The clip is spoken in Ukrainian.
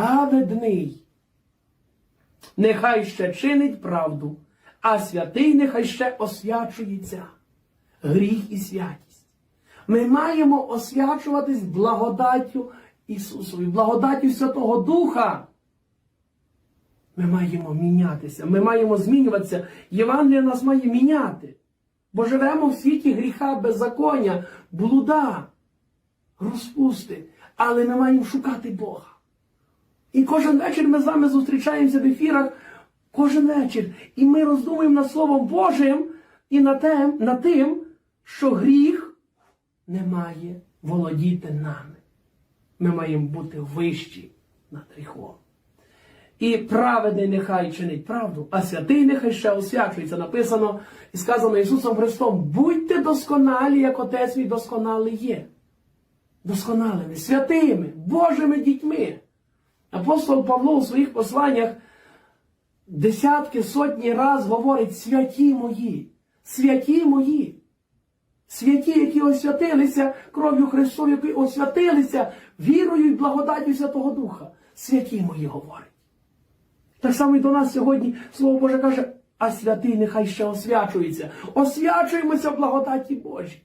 праведний нехай ще чинить правду, а святий нехай ще освячується. Гріх і святість. Ми маємо освячуватись благодаттю Ісусові, благодаттю Святого Духа. Ми маємо мінятися, ми маємо змінюватися. Євангелія нас має міняти. Бо живемо в світі гріха, беззаконня, блуда, розпусти. Але ми маємо шукати Бога. І кожен вечір ми з вами зустрічаємося в ефірах, кожен вечір. І ми роздумуємо над Словом Божим і над тим, над тим, що гріх не має володіти нами. Ми маємо бути вищі над гріхом. І праведний нехай чинить правду, а святий нехай ще освячується. Написано і сказано Ісусом Христом: будьте досконалі, як Отець мій досконалий є. Досконалими, святими, Божими дітьми. Апостол Павло у своїх посланнях десятки, сотні раз говорить святі мої, святі мої. Святі, які освятилися кров'ю Христу, які освятилися вірою і благодаттю Святого Духа. Святі мої говорить. Так само і до нас сьогодні Слово Боже каже, а святий нехай ще освячується. Освячуємося в благодаті Божій.